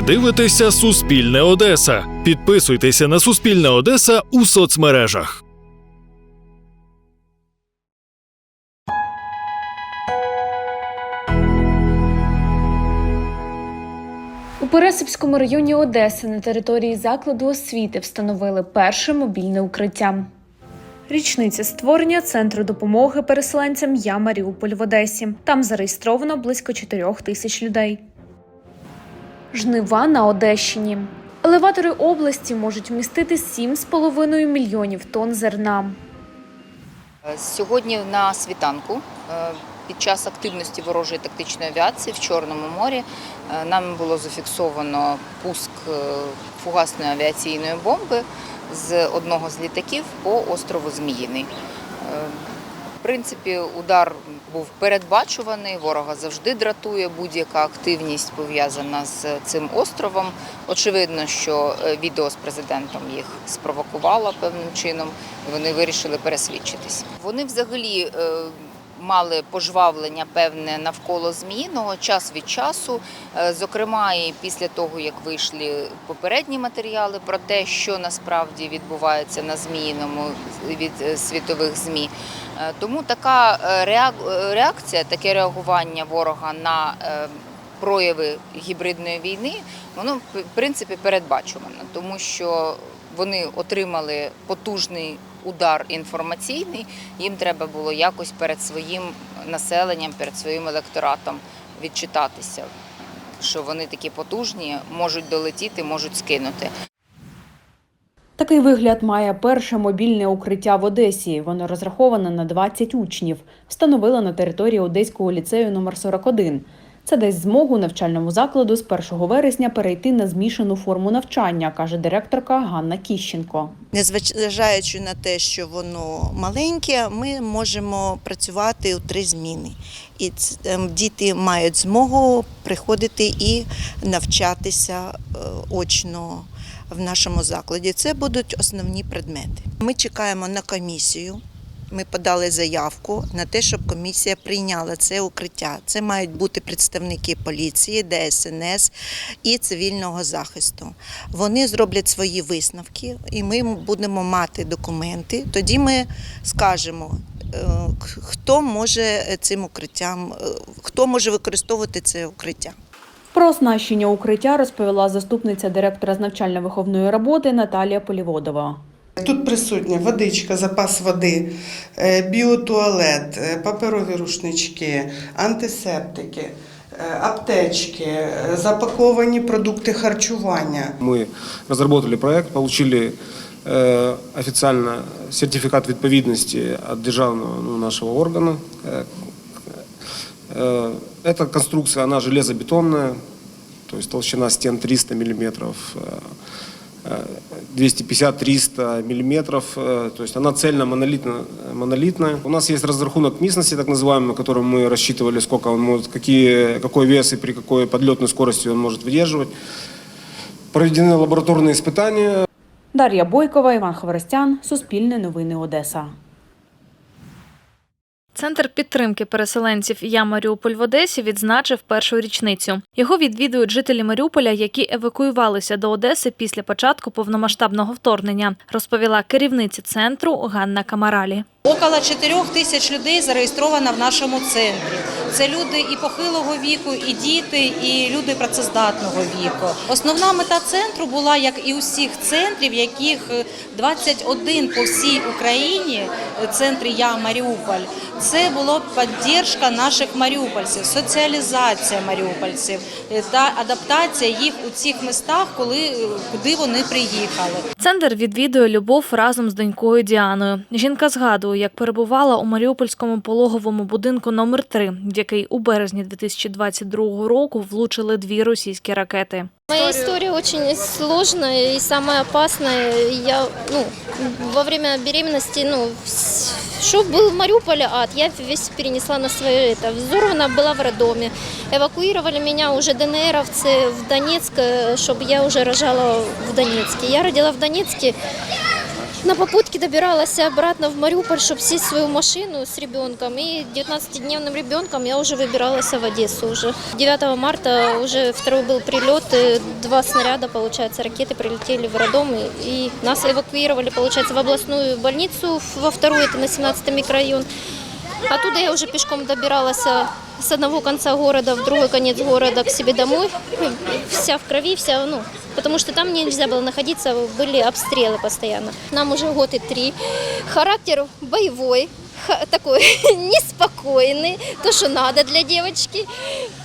Ви дивитеся Суспільне Одеса. Підписуйтеся на Суспільне Одеса у соцмережах. У Пересипському районі Одеси на території закладу освіти встановили перше мобільне укриття. Річниця створення центру допомоги переселенцям Я Маріуполь в Одесі. Там зареєстровано близько 4 тисяч людей. Жнива на Одещині. Елеватори області можуть вмістити 7,5 мільйонів тонн зерна. Сьогодні на світанку е, під час активності ворожої тактичної авіації в Чорному морі е, нам було зафіксовано пуск е, фугасної авіаційної бомби з одного з літаків по острову Зміїний. В принципі, удар був передбачуваний. Ворога завжди дратує будь-яка активність пов'язана з цим островом. Очевидно, що е, відео з президентом їх спровокувало певним чином. Вони вирішили пересвідчитись. Вони взагалі е, мали пожвавлення певне навколо зміїного час від часу. Е, Зокрема, і після того, як вийшли попередні матеріали про те, що насправді відбувається на зміїному від е, світових змі. Е, Тому така реакція, таке реагування ворога на прояви гібридної війни, воно в принципі передбачувано, тому що вони отримали потужний удар інформаційний. Їм треба було якось перед своїм населенням, перед своїм електоратом відчитатися, що вони такі потужні, можуть долетіти, можуть скинути. Такий вигляд має перше мобільне укриття в Одесі. Воно розраховане на 20 учнів. Встановили на території Одеського ліцею номер 41. Це дасть змогу навчальному закладу з 1 вересня перейти на змішану форму навчання, каже директорка Ганна Кіщенко. Незважаючи на те, що воно маленьке, ми можемо працювати у три зміни. І ем, діти мають змогу приходити і навчатися е, очно в нашому закладі. Це будуть основні предмети. Ми чекаємо на комісію. Ми подали заявку на те, щоб комісія прийняла це укриття. Це мають бути представники поліції, ДСНС і цивільного захисту. Вони зроблять свої висновки, і ми будемо мати документи. Тоді ми скажемо, е, хто може цим укриттям, е, хто може використовувати це укриття. Про оснащення укриття розповіла заступниця директора з навчально-виховної роботи Наталія Поліводова. Тут присутня водичка, запас води, е, біотуалет, е, паперові рушнички, антисептики, е, аптечки, е, запаковані продукти харчування. Мы разработали проект, получили э, официально сертификат відповідності от державного ну, нашего органа. Э, э, Эта конструкция, она железобетонная, то есть толщина стен 300 миллиметров, э, э, 250-300 миллиметров, э, то есть она цельно монолитно, монолитная. У нас есть разрахунок міцності, так называемый, которым мы рассчитывали, сколько он может, какие, какой вес и при какой подлетной скорости он может выдерживать. Проведены лабораторные испытания. Дар'я Бойкова, Іван Хворостян, Суспільне новини Одеса. Центр підтримки переселенців Я Маріуполь в Одесі відзначив першу річницю. Його відвідують жителі Маріуполя, які евакуювалися до Одеси після початку повномасштабного вторгнення, розповіла керівниця центру Ганна Камаралі. Около 4 тисяч людей зареєстровано в нашому центрі. Це люди і похилого віку, і діти, і люди працездатного віку. Основна мета центру була, як і усіх центрів, яких е, 21 по всій Україні, центри Я Маріуполь. Це була підтримка наших маріупольців, соціалізація маріупольців е, та адаптація їх у цих містах, коли е, куди вони приїхали. Центр відвідує Любов разом з донькою Діаною. Жінка згадує, як перебувала у Маріупольському пологовому будинку номер 3 в який у березні 2022 року влучили дві російські ракети. Моя история очень сложная и самая опасная. Я ну, во время беременности, ну, что был в Мариуполе ад, я весь перенесла на свое это. Взорвана была в роддоме. Эвакуировали меня уже ДНРовцы в Донецк, чтобы я уже рожала в Донецке. Я родила в Донецке на попутке добиралась обратно в Мариуполь, чтобы сесть в свою машину с ребенком. И 19-дневным ребенком я уже выбиралась в Одессу уже. 9 марта уже второй был прилет, и два снаряда, получается, ракеты прилетели в роддом, и, и нас эвакуировали, получается, в областную больницу, во вторую, это на 17 микрорайон. Оттуда я уже пешком добиралась а, с одного конца города в другой конец города к себе домой. Ну, Вся в крови, вся, ну, потому что там нельзя было находиться, были обстрелы постоянно. Нам уже год и три. Характер боевой, ха- такой неспокойный, то, что надо для девочки.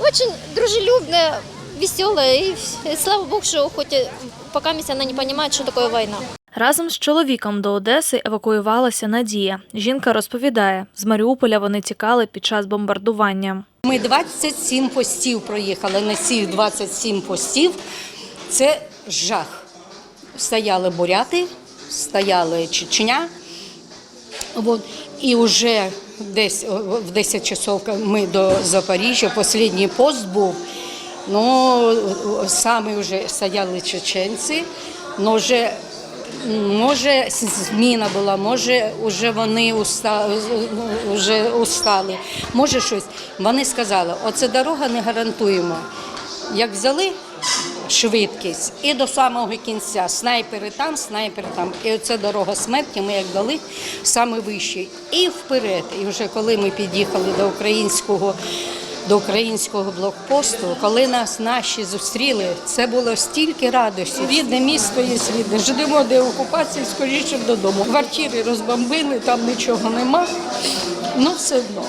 Очень дружелюбная, веселая. И, и слава богу, что хоть и пока она не понимает, что такое война. Разом з чоловіком до Одеси евакуювалася Надія. Жінка розповідає, з Маріуполя вони тікали під час бомбардування. Ми 27 постів проїхали. На ці 27 постів це жах. Стояли буряти, стояли Чечня. От, і вже десь в 10 часов ми до Запоріжжя, останній пост був. Ну, саме вже стояли чеченці, ну вже Може, зміна була, може, вже вони уста, вже устали, може щось. Вони сказали, оце дорога не гарантуємо. Як взяли швидкість і до самого кінця, снайпери там, снайпери там. І оце дорога смерті, ми як дали саме вищий. І вперед. І вже коли ми під'їхали до українського до українського блокпосту, коли нас наші зустріли, це було стільки радості. Рідне місто є рідне. Ждемо де окупації, скоріше додому. Квартири розбомбили, там нічого нема. Ну все одно.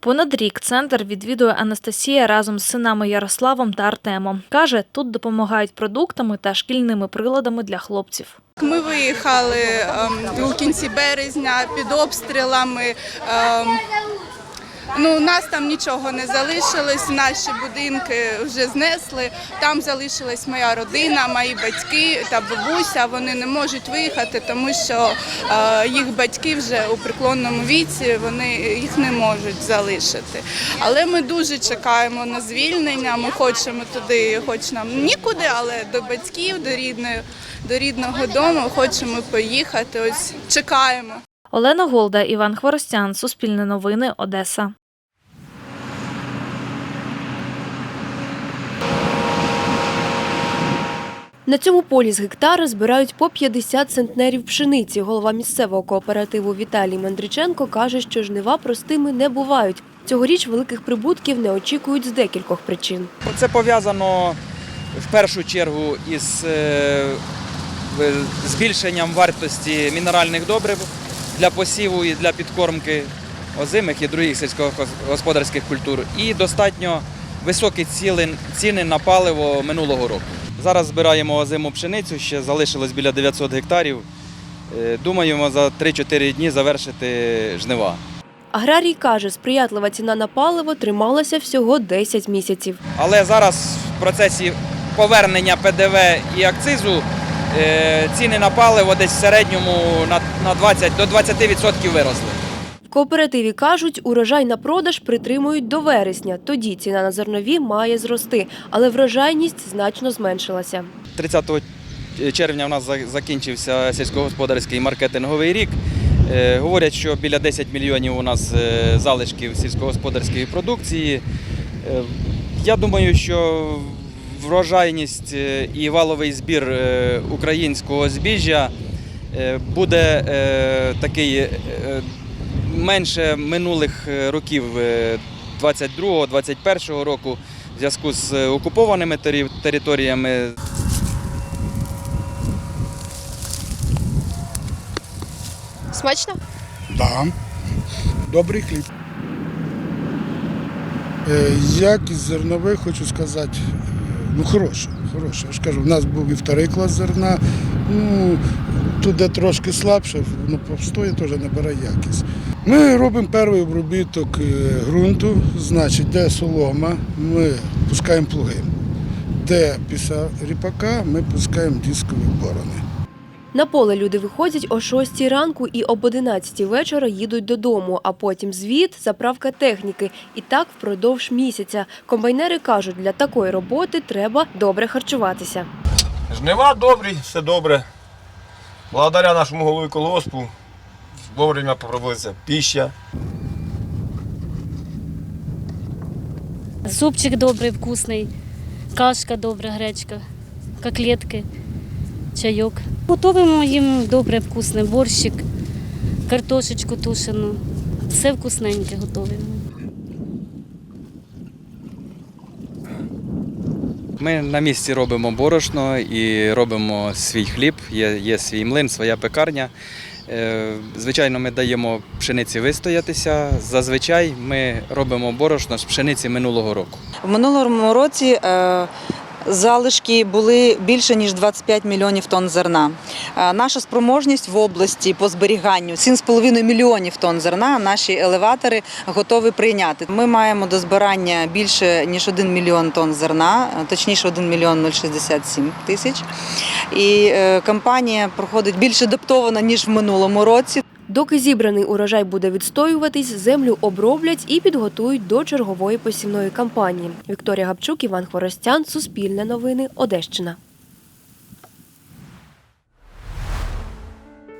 Понад рік центр відвідує Анастасія разом з синами Ярославом та Артемом. Каже, тут допомагають продуктами та шкільними приладами для хлопців. Ми виїхали ем, у кінці березня під обстрілами. Ну, у нас там нічого не залишилось, наші будинки вже знесли. Там залишилась моя родина, мої батьки та бабуся. Вони не можуть виїхати, тому що е, їх батьки вже у преклонному віці, вони їх не можуть залишити. Але ми дуже чекаємо на звільнення. Ми хочемо туди, хоч нам нікуди, але до батьків, до рідної, до рідного дому. Хочемо поїхати. Ось чекаємо. Олена Голда, Іван Хворостян, Суспільне новини, Одеса. На цьому полі з гектара збирають по 50 центнерів пшениці. Голова місцевого кооперативу Віталій Мандриченко каже, що жнива простими не бувають. Цьогоріч великих прибутків не очікують з декількох причин. Це пов'язано в першу чергу із е, збільшенням вартості мінеральних добрив для посіву і для підкормки озимих і других сільськогосподарських культур. І достатньо високі ціни на паливо минулого року. Зараз збираємо озиму пшеницю, ще залишилось біля 900 гектарів. Е, Думаємо за 3-4 дні завершити жнива. Аграрій каже, сприятлива ціна на паливо трималася всього 10 місяців. Але зараз в процесі повернення ПДВ і акцизу ціни на паливо десь в середньому на, на 20 до 20% виросли. В кооперативі кажуть, урожай на продаж притримують до вересня. Тоді ціна на зернові має зрости, але врожайність значно зменшилася. 30 червня у нас закінчився сільськогосподарський маркетинговий рік. Е, Говорять, що біля 10 мільйонів у нас е, залишків сільськогосподарської продукції. Е, Я думаю, що врожайність е, і валовий збір е, українського збіжжя е, буде такий менше минулих років 22-21 року в зв'язку з окупованими територіями. Смачно? Да. Добрий хліб. Якість зернових, хочу сказати, ну хороша, хороше. Я ж кажу, в нас був і вторий клас зерна. Ну, туди трошки слабше, ну, повстоє теж набирає якість. Ми робимо перший обробіток е, ґрунту, значить, де солома, ми пускаємо плуги. Де після ріпака ми пускаємо дискові борони. На поле люди виходять о 6 ранку і об 11 вечора їдуть додому, а потім звіт, заправка техніки. І так впродовж місяця. Комбайнери кажуть, для такої роботи треба добре харчуватися. Жнива добрі, все добре. Благодаря нашому голові колгоспу вовремя проводиться пища. Супчик добрий, вкусний, кашка добра, гречка, котлетки, чайок. Готуємо їм добре, вкусне, борщик, картошечку тушену. Все вкусненьке готуємо. Ми на місці робимо борошно і робимо свій хліб, є, є свій млин, своя пекарня. Е, Звичайно, ми даємо пшениці вистоятися. Зазвичай ми робимо борошно з пшениці минулого року. В минулому році е, залишки були більше ніж 25 мільйонів тонн зерна. Е, Наша спроможність в області по зберіганню 7,5 мільйонів тонн зерна. Наші елеватори готові прийняти. Ми маємо до збирання більше ніж 1 мільйон тонн зерна, е, точніше 1 мільйон 067 тисяч. І е, кампанія проходить більш адаптовано ніж в минулому році. Доки зібраний урожай буде відстоюватись, землю оброблять і підготують до чергової посівної кампанії. Вікторія Габчук, Іван Хворостян, Суспільне новини, Одещина.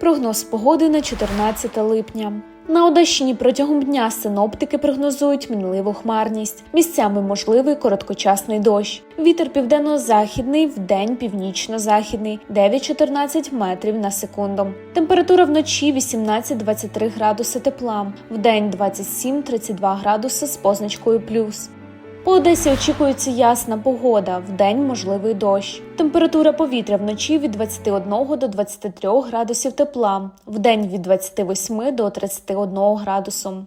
Прогноз погоди на 14 липня. На Одещині протягом дня синоптики прогнозують мінливу хмарність. Місцями можливий короткочасний дощ. Вітер південно-західний, вдень північно-західний 9-14 метрів на секунду. Температура вночі 18-23 градуси тепла, вдень 27-32 градуси з позначкою плюс. По Одесі очікується ясна погода, вдень можливий дощ. Температура повітря вночі від 21 до 23 градусів тепла, вдень від 28 до 31 градусу.